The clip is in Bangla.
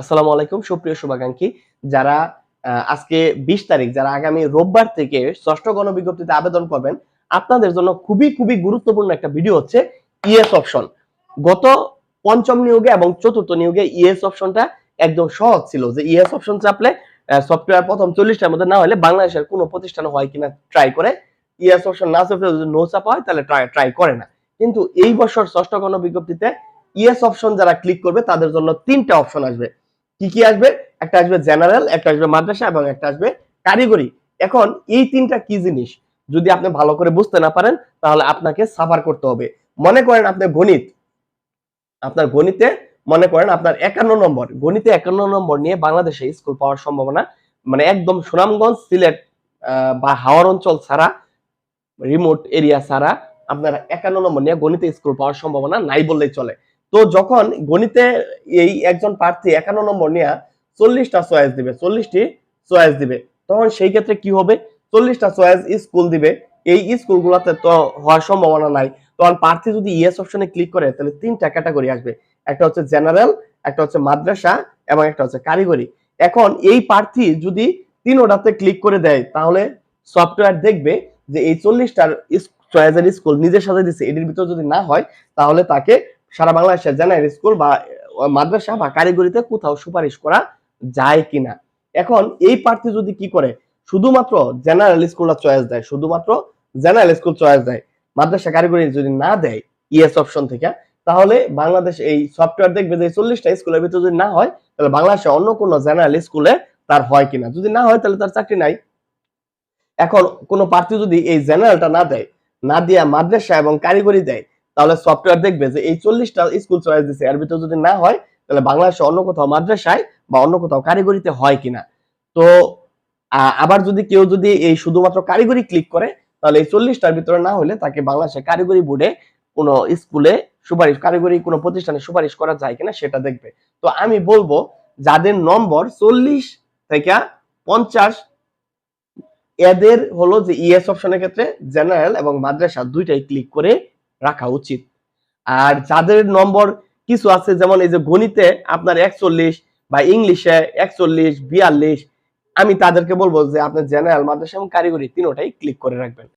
আসসালামু আলাইকুম, সুপ্রিয় শুভাকাঙ্ক্ষী। যারা আজকে বিশ তারিখ, যারা আগামী রোববার থেকে ষষ্ঠ গণবিজ্ঞপ্তিতে আবেদন করবেন, আপনাদের জন্য খুবই খুবই গুরুত্বপূর্ণ একটা ভিডিও হচ্ছে ইএস অপশন। গত পঞ্চম নিয়োগে এবং চতুর্থ নিয়োগে ইএস অপশনটা একদম সহজ ছিল যে ইএস অপশন চাপলে সফটওয়্যার প্রথম চল্লিশটার মধ্যে না হলে বাংলাদেশের কোনো প্রতিষ্ঠান হয় কিনা ট্রাই করে। ইএস অপশন না চাপলে যদি নো চাপা হয়, তাহলে ট্রাই করে না। কিন্তু এই বছর ষষ্ঠ গণবিজ্ঞপ্তিতে ইএস অপশন যারা ক্লিক করবে, তাদের জন্য তিনটা অপশন আসবে। কি কি আসবে? একটা আসবে জেনারেল একটা আসবে মাদ্রাসা এবং একটা আসবে কারিগরি। এখন এই তিনটা কি জিনিস? যদি আপনি ভালো করে বুঝতে না পারেন, তাহলে আপনাকে সাফার করতে হবে। মনে করেন আপনি গণিত। আপনার গণিতে মনে করেন আপনার একান্ন নম্বর। গণিতে একান্ন নম্বর নিয়ে বাংলাদেশে স্কুল পাওয়ার সম্ভাবনা মানে একদম সুনামগঞ্জ, সিলেট বা হাওয়ার অঞ্চল ছাড়া রিমোট এরিয়া ছাড়া আপনার একান্ন নম্বর নিয়ে গণিতে স্কুল পাওয়ার সম্ভাবনা নাই বললেই চলে। তো যখন গণিতে এই একজন প্রার্থী একান্ন নম্বর নিয়ে চল্লিশটা চয়েস দিবে, চল্লিশটি চয়েস দিবে, তখন সেই ক্ষেত্রে কি হবে? চল্লিশটা চয়েস স্কুল দিবে। এই স্কুলগুলোতে তো হওয়ার সম্ভাবনা নাই। তখন প্রার্থী যদি ইএস অপশনে ক্লিক করে, তাহলে তিনটা ক্যাটাগরি আসবে। একটা হচ্ছে জেনারেল একটা হচ্ছে মাদ্রাসা এবং একটা হচ্ছে কারিগরি। এখন এই প্রার্থী যদি তিনোটাতে ক্লিক করে দেয়, তাহলে সফটওয়্যার দেখবে যে এই চল্লিশটার চয়েসের স্কুল নিজের সাথে দিচ্ছে এটির ভিতর যদি না হয়, তাহলে তাকে সারা বাংলাদেশের জেনারেল স্কুল বা মাদ্রাসা বা কারিগরিতে কোথাও সুপারিশ করা যায় কিনা। এখন এই প্রার্থী যদি কি করে? শুধুমাত্র জেনারেল স্কুলটা চয়েস দেয়, শুধুমাত্র জেনারেল স্কুল চয়েস দেয়। মাদ্রাসা কারিগরি যদি না দেয় ইএস অপশন থেকে, তাহলে বাংলাদেশ এই সফটওয়্যার দেখবে যে চল্লিশটা স্কুলের ভিতরে যদি না হয়, তাহলে বাংলাদেশে অন্য কোনো জেনারেল স্কুলে তার হয় কিনা? যদি না হয়, তাহলে তার চাকরি নাই। এখন কোনো প্রার্থী যদি এই জেনারেলটা না দেয়, না দিয়া মাদ্রাসা এবং কারিগরি দেয় তাহলে সফটওয়্যার দেখবে যে এই চল্লিশটা স্কুল চয়েস দিচ্ছে এর ভিতর যদি না হয়, তাহলে বাংলাদেশে অন্য কোথাও মাদ্রাসায় বা অন্য কোথাও কারিগরিতে হয় কিনা। তো আবার যদি কেউ যদি এই শুধুমাত্র কারিগরি ক্লিক করে, তাহলে এই চল্লিশটার ভিতরে না হলে তাকে বাংলাদেশে কারিগরি বোর্ডে কোনো স্কুলে সুপারিশ, কারিগরি কোনো প্রতিষ্ঠানে সুপারিশ করা যায় কিনা সেটা দেখবে। তো আমি বলব, যাদের নম্বর চল্লিশ থেকে পঞ্চাশ, এদের হলো যে ইএস অপশনের ক্ষেত্রে জেনারেল এবং মাদ্রাসা দুইটাই ক্লিক করে রাখা উচিত। আর যাদের নম্বর কিছু আছে, যেমন এই যে গণিতে আপনার একচল্লিশ বা ইংলিশে একচল্লিশ, বিয়াল্লিশ, আমি তাদেরকে বলব যে আপনার জেনারেল মাদ্রাসা এবং কারিগরি তিনোটাই ক্লিক করে রাখবেন।